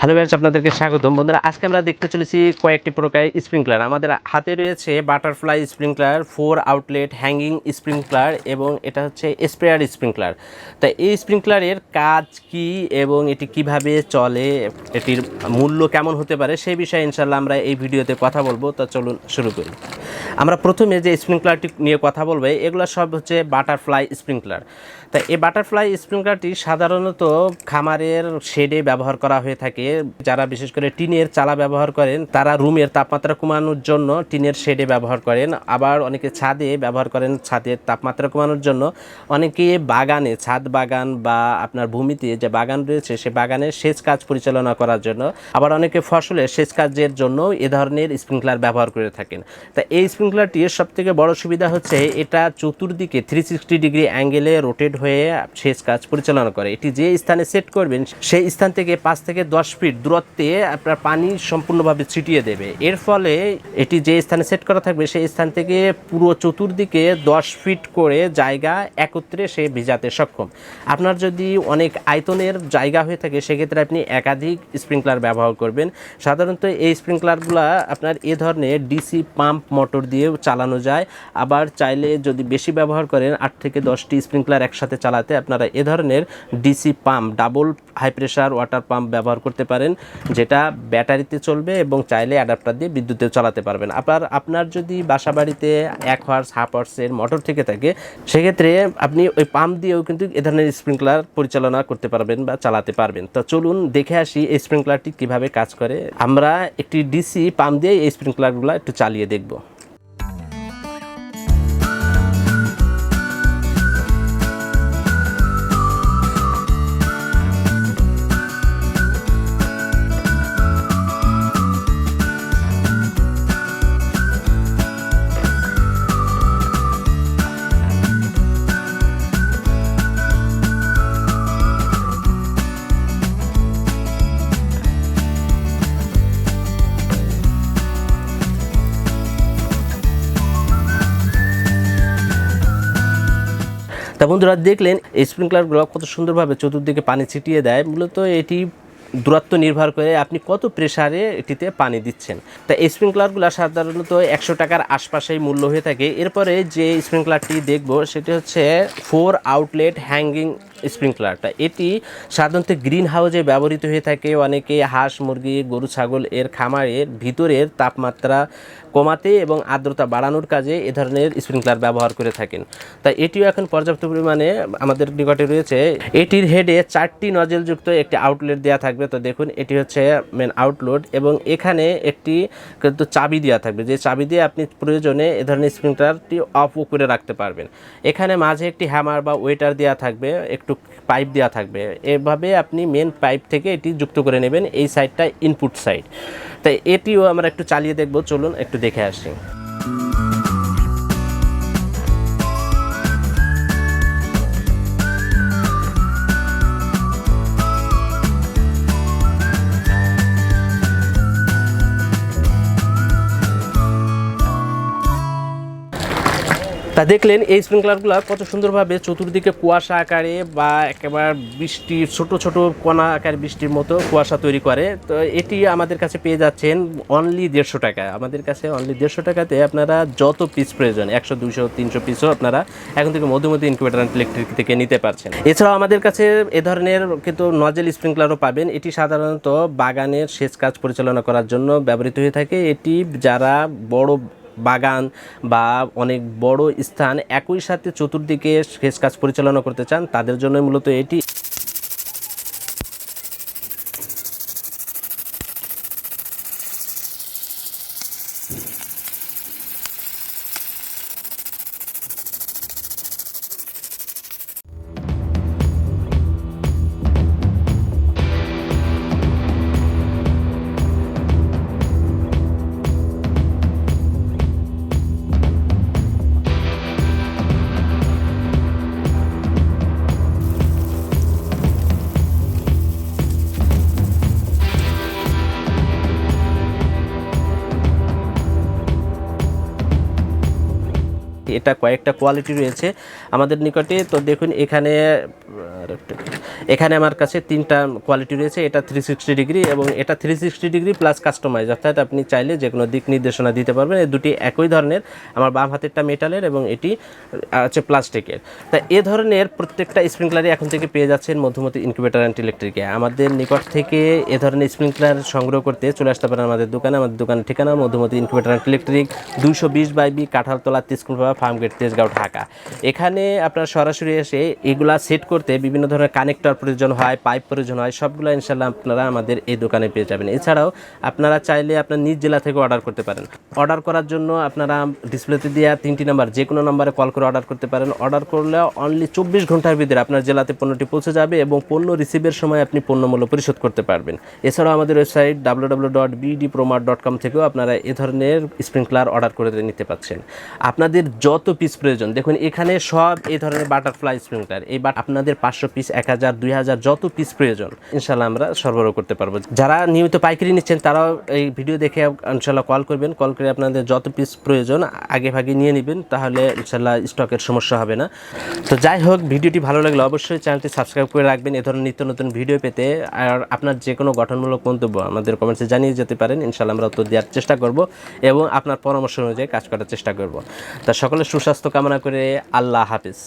Hello batch আপনাদেরকে স্বাগতম। বন্ধুরা, আজকে আমরা দেখতে চলেছি কয়েকটি প্রকার স্প্রিংকলার। আমাদের হাতে রয়েছে butterfly sprinkler, four outlet hanging sprinkler এবং এটা হচ্ছে স্প্রেয়ার স্প্রিংকলার। তা এই স্প্রিংকলারের কাজ কি এবং এটি কীভাবে চলে, এটির মূল্য কেমন হতে পারে সেই বিষয়ে ইনশাল্লাহ আমরা এই ভিডিওতে কথা বলব। তা চলুন শুরু করি। আমরা প্রথমে যে স্প্রিংকলারটি নিয়ে কথা বলব, এগুলো সব হচ্ছে বাটারফ্লাই স্প্রিংকলার। তা এই বাটারফ্লাই স্প্রিংকলারটি সাধারণত খামারের শেডে ব্যবহার করা হয়ে থাকে যারা বিশেষ করে টিনের চালা ব্যবহার করেন, তারা রুমের তাপমাত্রা কমানোর জন্য টিনের শেডে ব্যবহার করেন। আবার অনেকে ছাদে ব্যবহার করেন, ছাদের তাপমাত্রা কমানোর জন্য। অনেকে বাগানে, ছাদ বাগান বা আপনার ভূমিতে যে বাগান রয়েছে, সে বাগানের সেচ কাজ পরিচালনা করার জন্য। আবার অনেকে ফসলের সেচ কাজের জন্য এ ধরনের স্প্রিংকলার ব্যবহার করে থাকেন। তা এই স্প্রিংকলারটির সব থেকে বড় সুবিধা হচ্ছে, এটা চতুর্দিকে থ্রি সিক্সটি ডিগ্রি অ্যাঙ্গেলে রোটেট হয়ে সেচ কাজ পরিচালনা করে। এটি যে স্থানে সেট করবেন, সেই স্থান থেকে পাঁচ থেকে দশ ফিট দূরত্বে আপনার পানি সম্পূর্ণভাবে ছিটিয়ে দেবে। এর ফলে এটি যে স্থানে সেট করা থাকবে, সেই স্থান থেকে পুরো চতুর্দিকে দশ ফিট করে জায়গা একত্রে সে ভিজাতে সক্ষম। আপনার যদি অনেক আয়তনের জায়গা হয়ে থাকে, সেক্ষেত্রে আপনি একাধিক স্প্রিংকলার ব্যবহার করবেন। সাধারণত এই স্প্রিংকলারগুলো আপনার এ ধরনের ডিসি পাম্প মোটর দিয়েও চালানো যায়। আবার চাইলে যদি বেশি ব্যবহার করেন, আট থেকে দশটি স্প্রিংকলার একসাথে চালাতে আপনারা এ ধরনের DC pump, double high pressure water pump ব্যবহার করতে পারেন, যেটা ব্যাটারিতে চলবে এবং চাইলে অ্যাডাপ্টার দিয়ে বিদ্যুতেও চালাতে পারবেন। আবার আপনার যদি বাসা বাড়িতে এক হর্স হাফ হর্সের মোটর থেকে থাকে, সেক্ষেত্রে আপনি ওই পাম্প দিয়েও কিন্তু এ ধরনের স্প্রিংকলার পরিচালনা করতে পারবেন বা চালাতে পারবেন। তো চলুন দেখে আসি এই স্প্রিংকলারটি কীভাবে কাজ করে। আমরা একটি ডিসি পাম্প দিয়ে এই স্প্রিংকলারগুলো একটু চালিয়ে দেখব। বন্ধুরা দেখলেন, এই স্প্রিংকলারগুলো কত সুন্দরভাবে চতুর্দিকে পানি ছিটিয়ে দেয়। মূলত এটি দূরত্ব নির্ভর করে আপনি কত প্রেশারে এটিতে পানি দিচ্ছেন। তা স্প্রিংকলারগুলো সাধারণত একশো টাকার আশপাশেই মূল্য হয়ে থাকে। এরপরে যে স্প্রিংকলারটি দেখব, সেটি হচ্ছে ফোর আউটলেট হ্যাঙ্গিং স্প্রিংকলারটা। এটি সাধারণত গ্রিন হাউসে ব্যবহৃত হয়ে থাকে। অনেকে হাঁস, মুরগি, গরু, ছাগল এর খামারের ভিতরের তাপমাত্রা কমাতে এবং আর্দ্রতা বাড়ানোর কাজে এ ধরনের স্প্রিংকলার ব্যবহার করে থাকেন। তা এটিও এখন পর্যাপ্ত পরিমাণে আমাদের নিকটে রয়েছে। এটির হেডে চারটি নজেলযুক্ত একটি আউটলেট দেওয়া থাকবে। তো দেখুন, এটি হচ্ছে মেন আউটলোড এবং এখানে একটি কিন্তু চাবি দেওয়া থাকবে। যে চাবি দিয়ে আপনি প্রয়োজনে এ ধরনের স্প্রিংকলারটি অফ করে রাখতে পারবেন। এখানে মাঝে একটি হ্যামার বা ওয়েটার দেওয়া থাকবে। একটু পাইপ দেওয়া থাকবে। এভাবে আপনি মেন পাইপ থেকে এটি যুক্ত করে নেবেন, এই সাইডটা ইনপুট সাইড তাই এটিও আমরা একটু চালিয়ে দেখব, চলুন একটু দেখে আসি। তা দেখলেন এই স্প্রিংকলারগুলো কত সুন্দরভাবে চতুর্দিকে কুয়াশা আকারে বা একেবারে বৃষ্টি, ছোট ছোট কণা আকারে বৃষ্টির মতো কুয়াশা তৈরি করে। তো এটি আমাদের কাছে পেয়ে যাচ্ছেন অনলি দেড়শো টাকা। আমাদের কাছে অনলি দেড়শো টাকাতে আপনারা যত পিস প্রয়োজন, একশো দুশো তিনশো পিসও আপনারা এখন থেকে মধ্যমধ্যে ইনকিউবেটার ইলেকট্রিক থেকে নিতে পারছেন। এছাড়াও আমাদের কাছে এ ধরনের কিন্তু নজেল স্প্রিংকলারও পাবেন। এটি সাধারণত বাগানের সেচ কাজ পরিচালনা করার জন্য ব্যবহৃত হয়ে থাকে। এটি যারা বড় বাগান বা অনেক বড় স্থান একই সাথে চতুর্দিকে সেচ কাজ পরিচালনা করতে চান, তাদের জন্য মূলত এটি এটা কয়েকটা কোয়ালিটি রয়েছে আমাদের নিকটে। তো দেখুন, এখানে এখানে আমার কাছে তিনটা কোয়ালিটি রয়েছে, এটা থ্রি সিক্সটি ডিগ্রি এবং এটা three sixty degree plus customise অর্থাৎ আপনি চাইলে যে কোনো দিক নির্দেশনা দিতে পারবেন। এই দুটি একই ধরনের, আমার বাম হাতেরটা মেটালের এবং এটি হচ্ছে প্লাস্টিকের তা এ ধরনের প্রত্যেকটা স্প্রিংকলারই এখন থেকে পেয়ে যাচ্ছেন মধ্যমতি ইনকিউবেটার অ্যান্ড ইলেকট্রিকে আমাদের নিকট থেকে এ ধরনের স্প্রিংকলার সংগ্রহ করতে চলে আসতে পারেন আমাদের দোকানে। আমাদের দোকানের ঠিকানা মধ্যমতি ইনকিউবেটার অ্যান্ড ইলেকট্রিক দুইশো বিশ বাই বি কাঁঠালতলা তিসকুল পাড়া ফার্ম গেট তেজগাঁও, ঢাকা। এখানে আপনার সরাসরি এসে এগুলা সেট করতে বিভিন্ন ধরনের কানেক্টর প্রয়োজন হয় পাইপ প্রয়োজন হয়, সবগুলো ইনশাল্লাহ আপনারা আমাদের এই দোকানে পেয়ে যাবেন। এছাড়াও আপনারা চাইলে আপনার নিজ জেলা থেকে অর্ডার করতে পারেন। অর্ডার করার জন্য আপনারা ডিসপ্লেতে দেওয়া তিনটি নাম্বার যে কোনো নাম্বারে কল করে অর্ডার করতে পারেন। অর্ডার করলে অনলি চব্বিশ ঘণ্টার ভিতরে আপনার জেলাতে পণ্যটি পৌঁছে যাবে এবং পণ্য রিসিভের সময় আপনি পণ্য মূল্য পরিশোধ করতে পারবেন। এছাড়াও আমাদের website W W dot BD dot com থেকেও আপনারা এ ধরনের স্প্রিংক্লার অর্ডার করে নিতে পারছেন। আপনাদের যত পিস প্রয়োজন? দেখুন, এখানে সব এই ধরনের বাটারফ্লাই স্প্রিংটার এই আপনাদের পাঁচশো পিস এক হাজার, দুই হাজার যত পিস প্রয়োজন ইনশাল্লাহ আমরা সরবরাহ করতে পারব। যারা নিয়মিত পাইকারি নিচ্ছেন, তারাও এই ভিডিও দেখে ইনশাল্লাহ কল করবেন। কল করে আপনাদের যত পিস প্রয়োজন, আগে ভাগে নিয়ে নেবেন, তাহলে ইনশাল্লাহ স্টকের সমস্যা হবে না। তো যাই হোক, ভিডিওটি ভালো লাগলে অবশ্যই চ্যানেলটি সাবস্ক্রাইব করে রাখবেন। এ ধরনের নিত্য নতুন ভিডিও পেতে আর আপনার যে কোনো গঠনমূলক মন্তব্য আমাদের কমেন্টসে জানিয়ে যেতে পারেন। ইনশাল্লাহ আমরা উত্তর দেওয়ার চেষ্টা করব এবং আপনার পরামর্শ অনুযায়ী কাজ করার চেষ্টা করব। তা সকলের সুস্বাস্থ্য কামনা করে আল্লাহ হাফিজ।